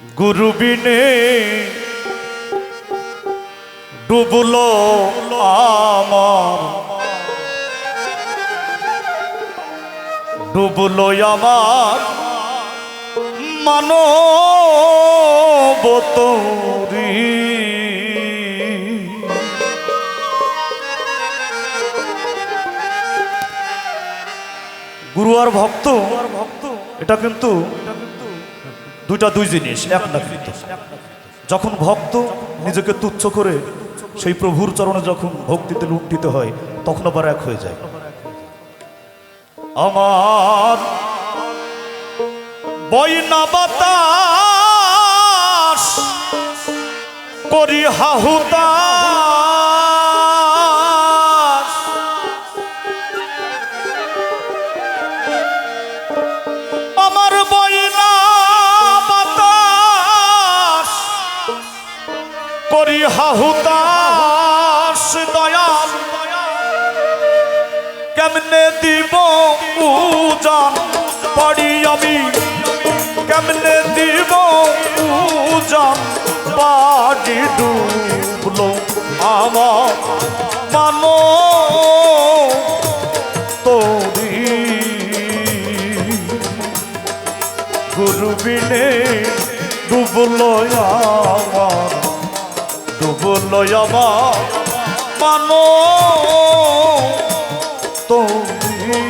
গুরু বিনে ডুবলো আমার। ডুবলো আমার মানব তরি গুরু আর ভক্ত এটা কিন্তু দুটা দুই জিনিস, এক না কিন্তু যখন ভক্ত নিজেকে তুচ্ছ করে সেই প্রভুর চরণে যখন ভক্তিতে লুণ্ঠিত হয়, তখন আবার এক হয়ে যায়। আমার বইনা বাতাস করি হাহুতাস হাহুতাস দয়াল। কেমনে দিব উজান পড়ি আমি। কেমনে দিব উজান বাড়ি ডুবলো আমার মানো। তোরি গুরু বিনে আমার ডুবলো আমার মানো তুমি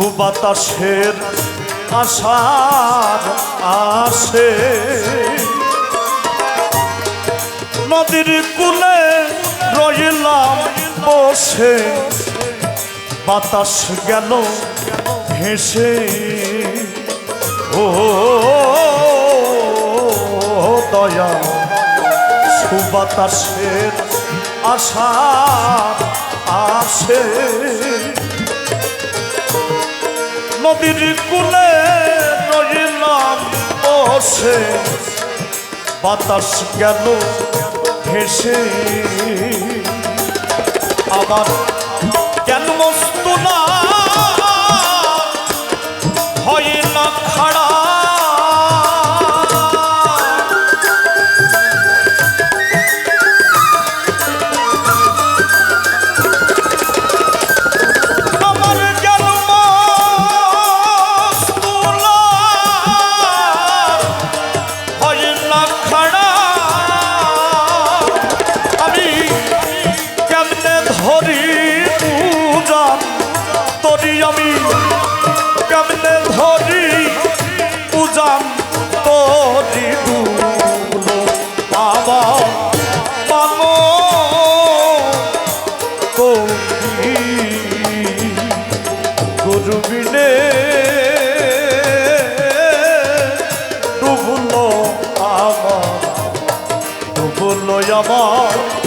সুবাতাসের আশার আসে। নদীর কূলে রইলাম বসে। বাতাস গেল ভেসে। ও দয়া সুবাতাসের আশার আসে। নদীর কুলে রইলাম বসে। বাতাস গেল ভেসে? আবার কেন মস্ত না আমি কেমনে ধরি পূজান তরি ডুবলো আমার মানো আমার।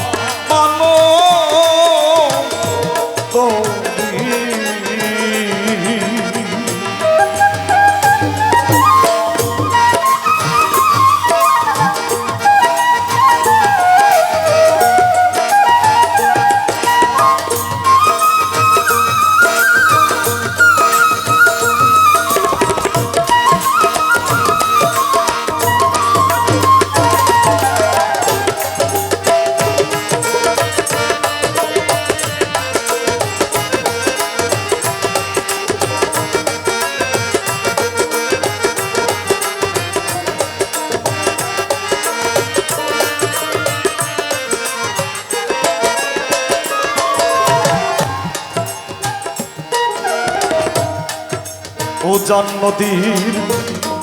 উজান নদীর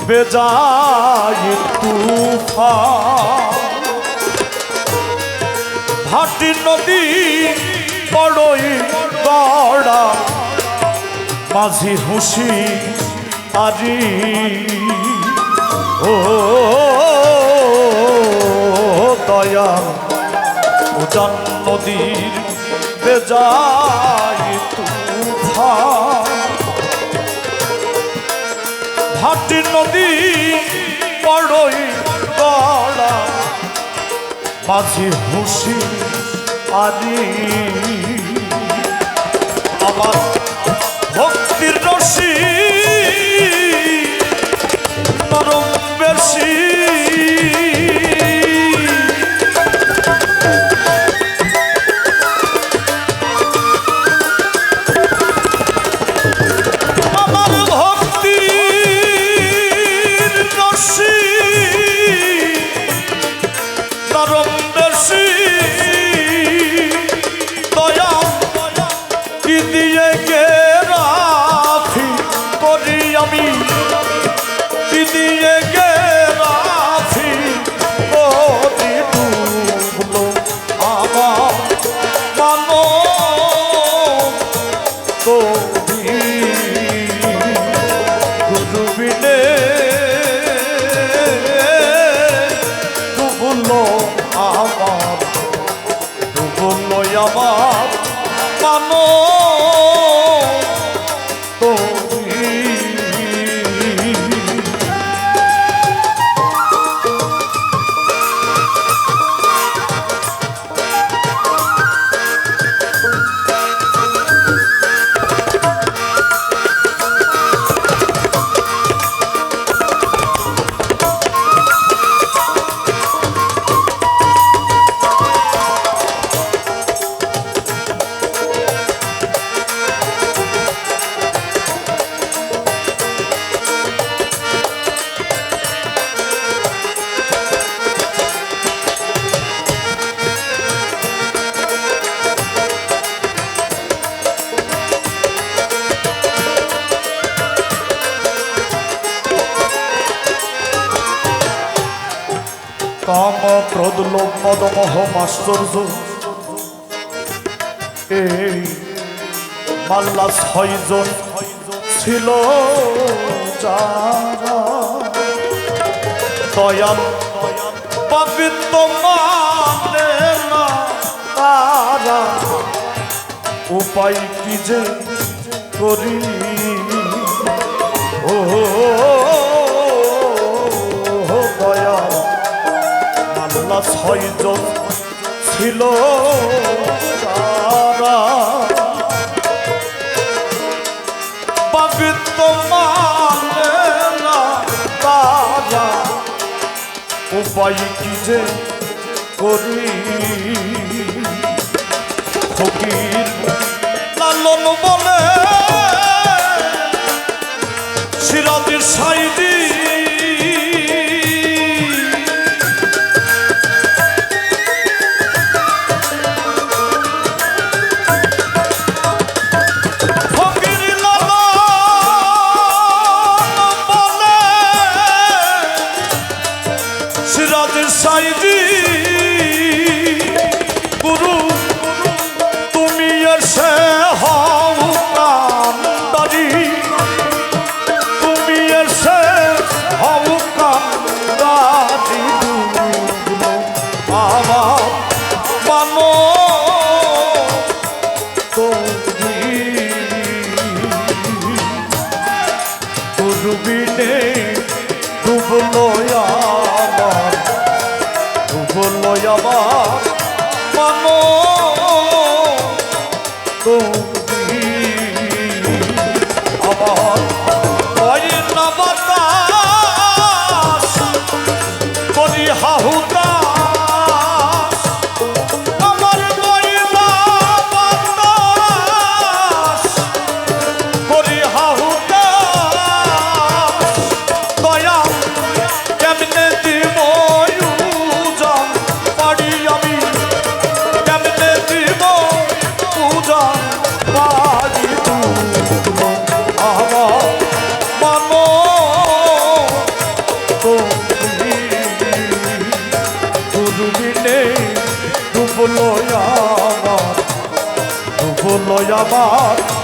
বেজায় তুফা ভাটি নদী বড়ই গড়া, মাঝি হুসি আজি ও দয়া উজান নদীর বেজাই তুফান। ভাটি নদী বড়ই গড়া। মাঝি হুসি আদি। আমার ভক্তির রশি লোভ মদ মোহ মাশ্চর্য এই মাল্লা ছয়জন ছিল যারা দয়াল, পবিত্র মানে না তারা। উপায় কি যে করি? ও ছিল তারা। উপায় কি যে করি? ফকির লালন বলে সিরাজের সাইদি আমার মানো আমার